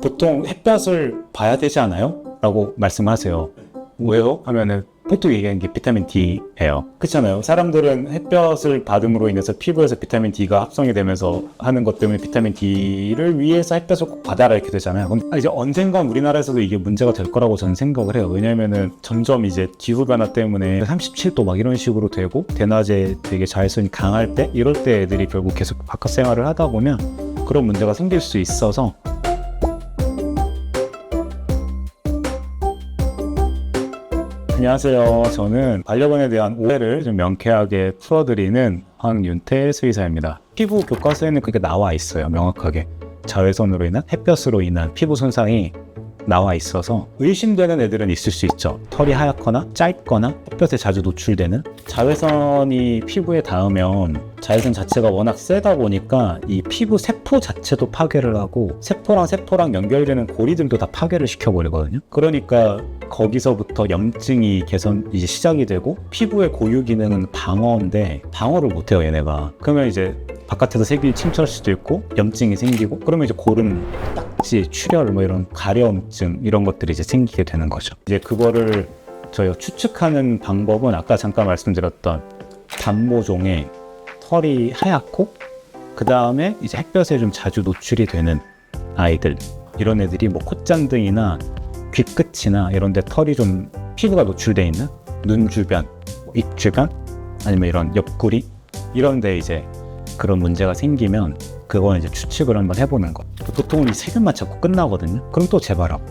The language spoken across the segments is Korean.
보통 햇볕을 봐야 되지 않아요? 라고 말씀하세요. 왜요? 하면은 보통 얘기하는 게 비타민 D예요. 그렇잖아요. 사람들은 햇볕을 받음으로 인해서 피부에서 비타민 D가 합성이 되면서 하는 것 때문에 비타민 D를 위해서 햇볕을 꼭 받아라 이렇게 되잖아요. 근데 이제 언젠간 우리나라에서도 이게 문제가 될 거라고 저는 생각을 해요. 왜냐면은 점점 이제 기후 변화 때문에 37도 막 이런 식으로 되고 대낮에 되게 자외선이 강할 때 이럴 때 애들이 결국 계속 바깥 생활을 하다 보면 그런 문제가 생길 수 있어서 안녕하세요. 저는 반려견에 대한 오해를 좀 명쾌하게 풀어드리는 황윤태 수의사입니다. 피부 교과서에는 그게 나와 있어요. 명확하게. 자외선으로 인한 햇볕으로 인한 피부 손상이 나와 있어서 의심되는 애들은 있을 수 있죠. 털이 하얗거나 짧거나 햇볕에 자주 노출되는 자외선이 피부에 닿으면 자외선 자체가 워낙 세다 보니까 이 피부 세포 자체도 파괴를 하고 세포랑 세포랑 연결되는 고리들도 다 파괴를 시켜버리거든요. 그러니까 거기서부터 염증이 개선 이제 시작이 되고 피부의 고유 기능은 방어인데 방어를 못해요 얘네가. 그러면 이제 바깥에서 세균이 침투할 수도 있고 염증이 생기고 그러면 이제 고름 딱지 출혈 뭐 이런 가려움증 이런 것들이 이제 생기게 되는 거죠. 이제 그거를 저희가 추측하는 방법은 아까 잠깐 말씀드렸던 단모종의 털이 하얗고 그 다음에 이제 햇볕에 좀 자주 노출이 되는 아이들 이런 애들이 뭐 콧잔등이나 귀 끝이나 이런 데 털이 좀 피부가 노출돼 있는 눈 주변, 뭐입 주변 아니면 이런 옆구리 이런 데 이제 그런 문제가 생기면 그거 이제 추측을 한번 해보는 거. 보통은 이 세균만 잡고 끝나거든요. 그럼 또 재발하고.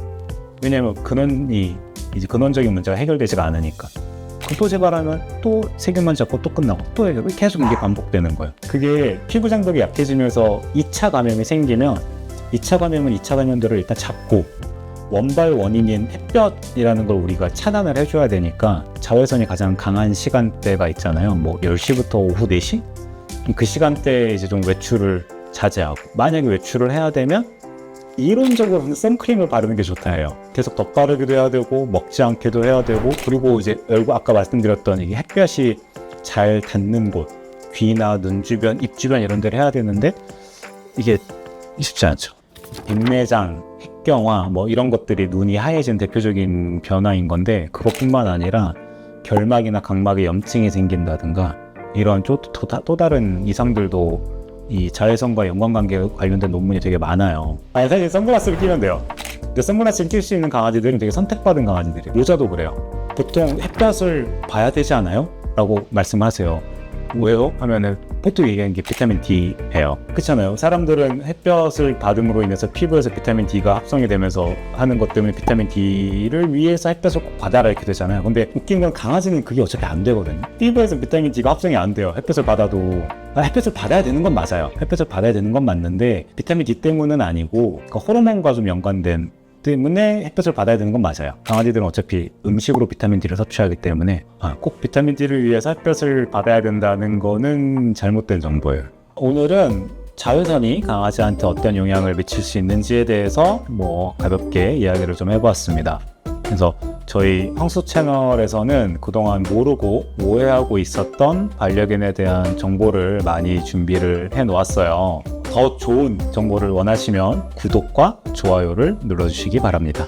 왜냐면 근원이 이제 근원적인 문제가 해결되지가 않으니까. 또 재발하면 또 세균만 잡고 또 끝나고 또 해결 계속 이게 반복되는 거예요. 그게 피부 장벽이 약해지면서 2차 감염이 생기면 2차 감염은 2차 감염들을 일단 잡고 원발 원인인 햇볕이라는 걸 우리가 차단을 해줘야 되니까 자외선이 가장 강한 시간대가 있잖아요. 뭐 10시부터 오후 4시? 그 시간대에 이제 좀 외출을 자제하고 만약에 외출을 해야 되면 이론적으로는 선크림을 바르는 게 좋다 해요. 계속 덧바르기도 해야 되고 먹지 않게도 해야 되고 그리고 이제 얼굴 아까 말씀드렸던 이게 햇볕이 잘 닿는 곳 귀나 눈 주변, 입 주변 이런 데를 해야 되는데 이게 쉽지 않죠. 백내장, 핵경화 뭐 이런 것들이 눈이 하얘진 대표적인 변화인 건데 그것뿐만 아니라 결막이나 각막에 염증이 생긴다든가 이런 또, 또, 다- 또 다른 이상들도 이 자외선과 연관관계 관련된 논문이 되게 많아요. 아니 사실 선글라스를 끼면 돼요. 근데 선글라스를 낄 수 있는 강아지들은 되게 선택받은 강아지들이에요. 모자도 그래요. 보통 햇볕을 봐야 되지 않아요? 라고 말씀하세요. 왜요? 하면은 보통 얘기하는 게 비타민 D예요. 그렇잖아요. 사람들은 햇볕을 받음으로 인해서 피부에서 비타민 D가 합성이 되면서 하는 것 때문에 비타민 D를 위해서 햇볕을 꼭 받아라 이렇게 되잖아요. 근데 웃긴 건 강아지는 그게 어차피 안 되거든요. 피부에서 비타민 D가 합성이 안 돼요. 햇볕을 받아도 아, 햇볕을 받아야 되는 건 맞아요. 햇볕을 받아야 되는 건 맞는데 비타민 D 때문은 아니고 그 호르몬과 좀 연관된 때문에 햇볕을 받아야 되는 건 맞아요. 강아지들은 어차피 음식으로 비타민 D를 섭취하기 때문에 아, 꼭 비타민 D를 위해서 햇볕을 받아야 된다는 거는 잘못된 정보예요. 오늘은 자외선이 강아지한테 어떤 영향을 미칠 수 있는지에 대해서 뭐 가볍게 이야기를 좀 해보았습니다. 그래서 저희 황수 채널에서는 그동안 모르고 오해하고 있었던 반려견에 대한 정보를 많이 준비를 해 놓았어요. 더 좋은 정보를 원하시면 구독과 좋아요를 눌러주시기 바랍니다.